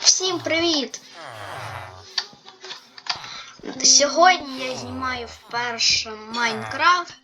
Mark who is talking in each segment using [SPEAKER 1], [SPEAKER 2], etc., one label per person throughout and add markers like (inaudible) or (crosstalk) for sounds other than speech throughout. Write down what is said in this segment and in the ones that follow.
[SPEAKER 1] Всім привіт! Сьогодні я знімаю вперше Майнкрафт.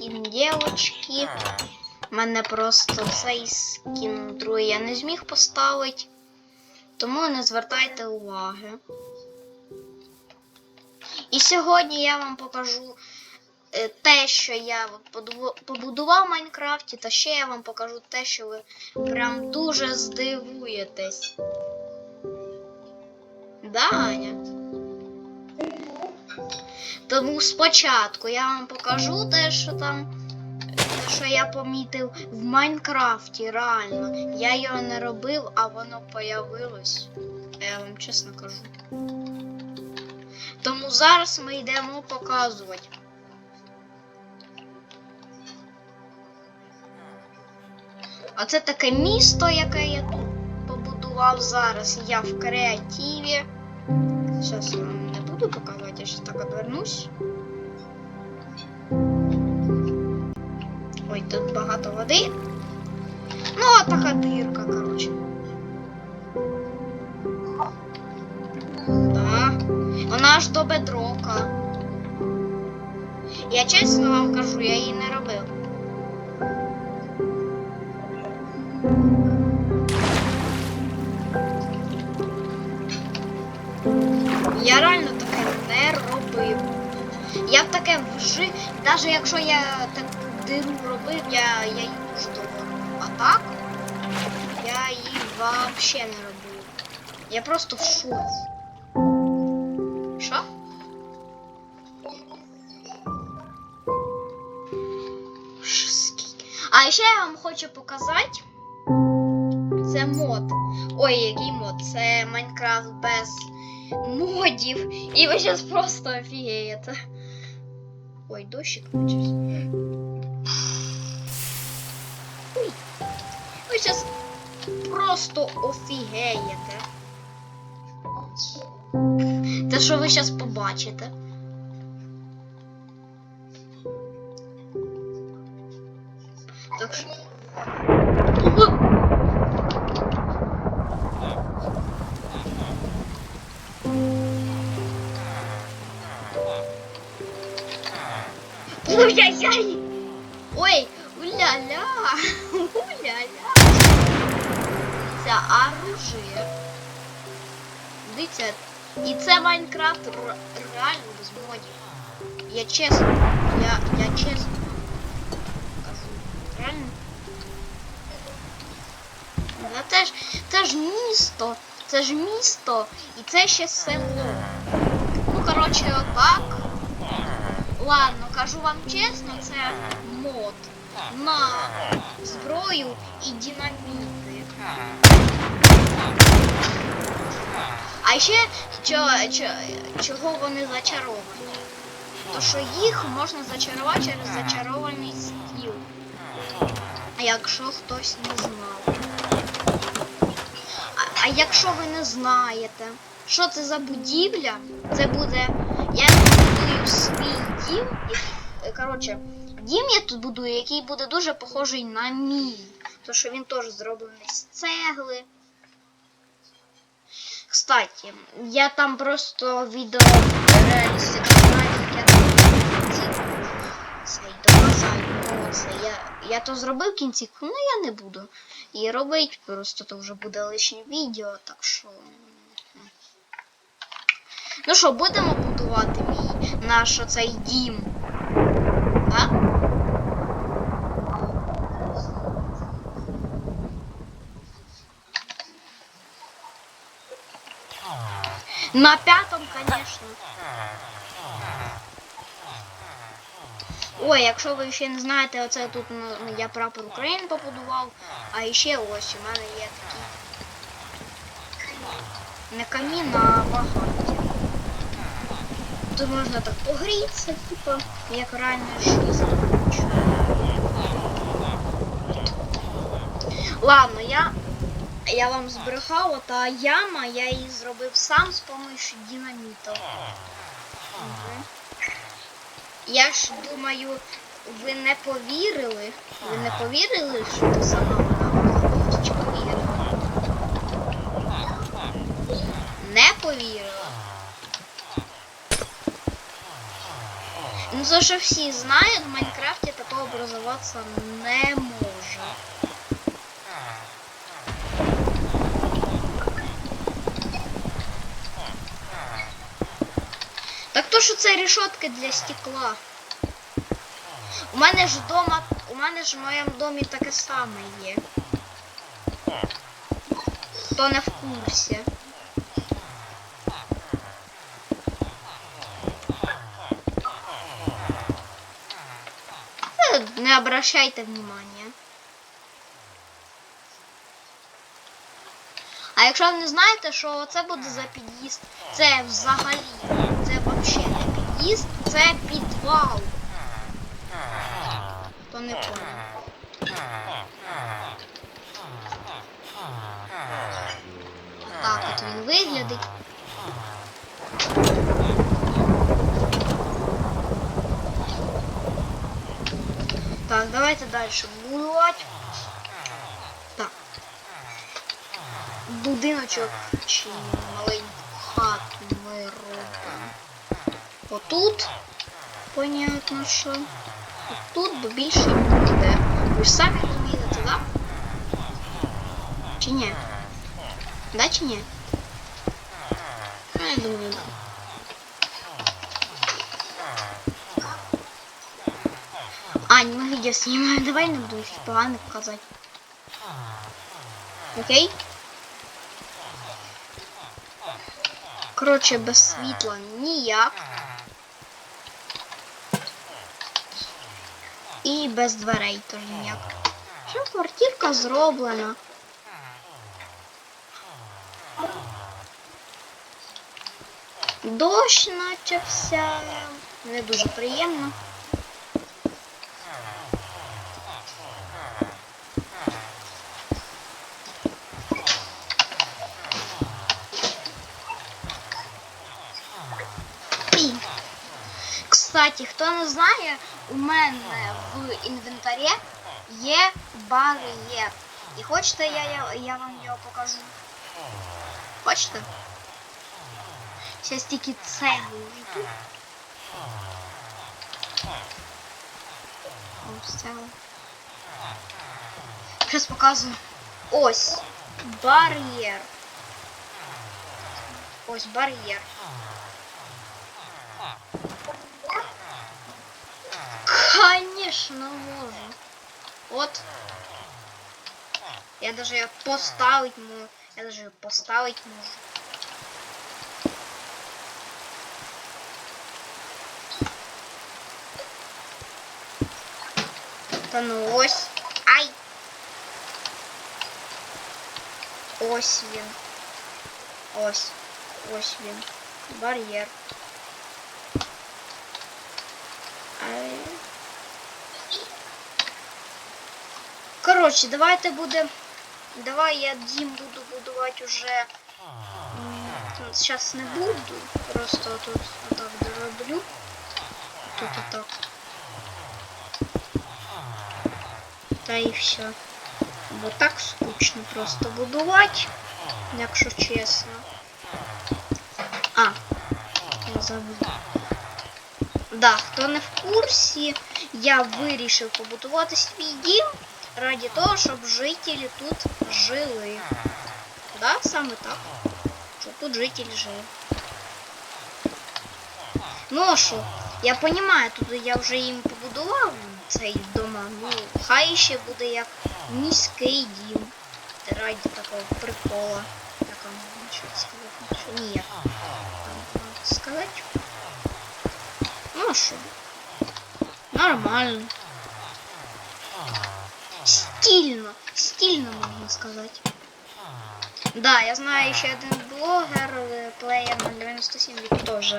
[SPEAKER 1] Мене скін. У мене просто цей скін другий я не зміг поставити. Тому не звертайте уваги. І сьогодні я вам покажу те, що я побудував в Майнкрафті, та ще я вам покажу те, що ви прям дуже здивуєтесь. Да, Аня? Тому спочатку я вам покажу те, що там, що я помітив в Майнкрафті, реально. Я його не робив, а воно появилось. Я вам чесно кажу. Тому зараз ми йдемо показувати. А це таке місто, яке я тут побудував зараз. Я в креативі. Зараз я вам не буду показувати, я ще так одвернусь. Ой, тут багато води. Ну, а така дирка, коротше. Да. Вона аж до бедрока. Я чесно вам кажу, я її не таке вже, навіть якщо я таку диру робив, я, я її довго. А так я її взагалі не робив. Я просто в шоці. Що? А ще я вам хочу показати. Це мод. Ой, який мод? Це Майнкрафт без модів. І ви зараз просто офігієте. Ой, дощик почався. Ой. Ви зараз просто офігеєте. Те, що ви зараз побачите. Ой-яй-яй! Ой, уля-ля! (laughs) Уля-ля! Це оружие. Дивіться, і це Майнкрафт реально без модів. Я чесно, я, я чесно. Реально. Да, це ж, це ж місто, це ж місто, і це ще село. Ну, коротше, отак. Ладно, кажу вам чесно, це мод на зброю і динаміти. А ще чо, чо, чого вони зачаровані? То що їх можна зачарувати через зачарований стіл. Якщо хтось не знав. А, а якщо ви не знаєте, що це за будівля, це буде. Я будую свій дім. Коротше, дім я тут будую, який буде дуже похожий на мій. Тому що він теж зроблений з цегли. Кстати, я там просто відео як я цей доказаю. Це я то зробив в кінці, ну я не буду. І робити просто то вже буде лишнє відео, так що. Ну що, будемо будувати мій наш оцей дім. Да? На пятом, конечно. Ой, якщо ви ще не знаєте, оце тут ну, я прапор України побудував, а ще ось у мене є такий не камін, а багаття тут можно так погреться, типа, як реальная жизнь. Ладно, я я вам збрехала, та яма я її зробив сам з помощью динаміту. Угу. Я ж думаю, ви не повірили. Ви не повірили, що це сама вона була? Не повірили. Ну, то, що всі знають, в Майнкрафті такого образуватися не може. Так то, що це рішотки для стекла. У мене ж вдома, у мене ж в моєму домі таке саме є. Хто не в курсі. Е, Не обращайте внимания. А якщо ви не знаєте, що це буде за під'їзд, це взагалі, це взагалі не під'їзд, це підвал. То не понял. Так от він виглядить. Так, давайте далі будувати. Так. Будиночок чи маленьку хату ми робимо. Отут. Понятно, що. Тут, бо більше не буде. Ви ж самі розумієте, да? Чи ні? Да чи ні? Я думаю, да. Видео снимаем, давай не буду погано показати. Окей? Коротше, без світла ніяк. І без дверей теж ніяк. Що квартирка зроблена. Дощ начався. Не дуже приємно. І, Кстати, хто не знає, у мене в інвентарі є бар'єр. І хочете, я, я, я вам його покажу? Хочете? Зараз тільки це це. Зараз показую. Ось бар'єр. Ось бар'єр. Конечно, можу. Вот. Я даже ее поставить могу. Я даже ее поставить могу. Та ну ось. Ай! Ось він. Ось. Ось він. Бар'єр. Коротше, давайте буде. Давай я дім буду будувати уже. Зараз не буду. Просто тут отак дороблю. Тут отак. Та і все. Бо так скучно просто будувати, якщо чесно. А, я забув. Да, хто не в курсі, я вирішив побудувати свій дім раді того, щоб жителі тут жили. Да, саме так. Щоб тут жителі жили. Ну а що? Я розумію, тут я вже їм побудував цей дома. Ну, хай ще буде як міський дім. Раді такого прикола. Так, а можна щось сказати? Що ніяк. Там можна сказати. Ну а що? Нормально. Стильно. Стильно можна сказати. Да, я знаю ще один блогер, е, плеєр 097, він теж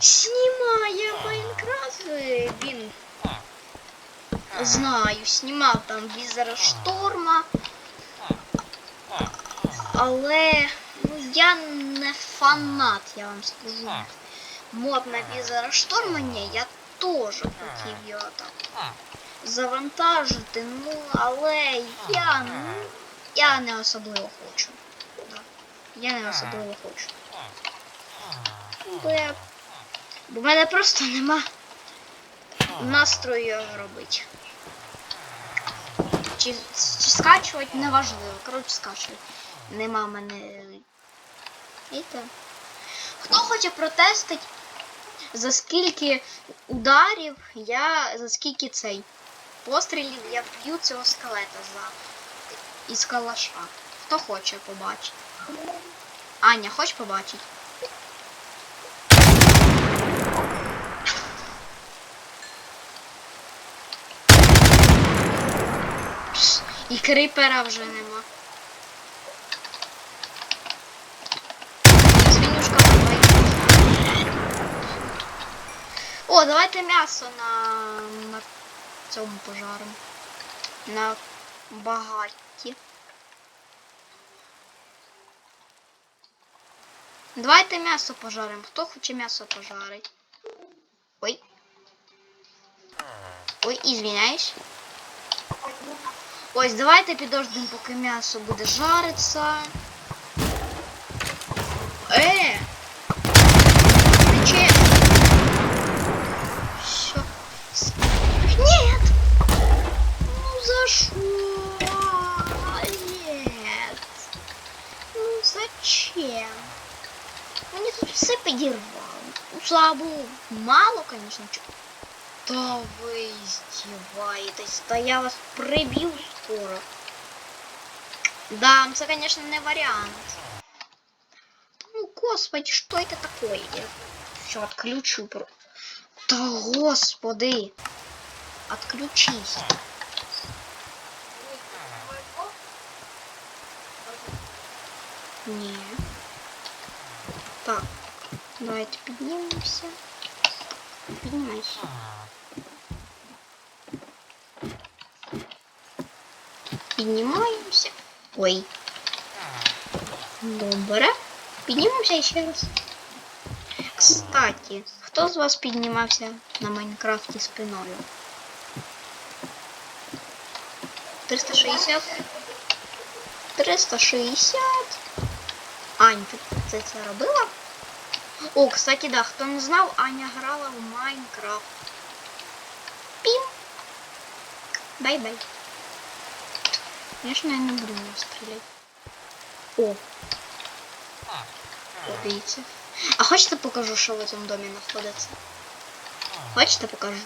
[SPEAKER 1] знімає Майнкрафт. е, Він знаю, знімав там Візера Шторма. Але ну, я не фанат, я вам скажу. Мод на Візера Шторма, ні, я теж хотів його там Завантажити, ну, але я, я не особливо хочу. Да. Я не особливо хочу. Бо я. Бо в мене просто нема настрою його робити. Чи, чи скачувати неважливо. Коротше, скачувати. Нема в мене. Так. Хто хоче протестити, за скільки ударів я. за скільки цей пострілів я вб'ю цього скелета за із калаша. Хто хоче побачити? Аня, хочеш побачити? І крипера вже нема. Свинюшка давай. О, давайте м'ясо на цьому пожаримо. На багаті. Давайте м'ясо пожаримо. Хто хоче м'ясо пожарить? Ой. Ой, извиняюсь. Ось, давайте підождемо, поки м'ясо буде жаритися. Е! Ну за що? Нет. Ну зачем? Мені тут все підірвало. Ну, слабо. Мало, конечно, чого. Да вы издеваетесь, да я вас прибью скоро. Да, это, конечно, не вариант. Ну, господи, что это такое? Я все отключу. про- Да, господи. Отключись. Не. Так, давайте поднимемся. Поднимайся. Піднімаємося. Ой. Добре. Піднімемося ще раз. Кстати, хто з вас піднімався на Майнкрафті спиною? 360. 360. Ань, ти це, це робила? О, кстати, да, хто не знав, Аня грала в Майнкрафт. Пім. Бай-бай. Конечно, я не буду на него стрелять. О. О, дивіться. А хочете покажу, що в цьому домі знаходиться? Хочете покажу?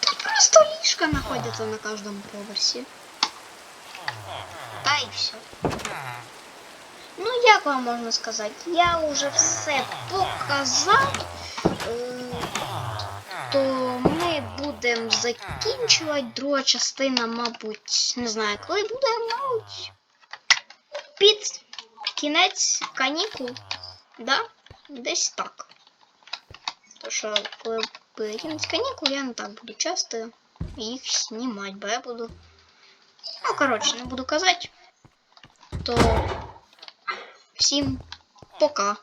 [SPEAKER 1] Тут просто ліжка знаходяться на кожному поверсі. Та і все. Ну, як вам можна сказати? Я вже все показав. Е, то ми будемо закінчувати. Друга частина, мабуть, не знаю, коли буде, мабуть. Під кінець канікул. Да? Десь так. То що, коли буде кінець канікул, я не так буду часто їх знімати, бо я буду. Ну, коротше, не буду казати. То всім пока.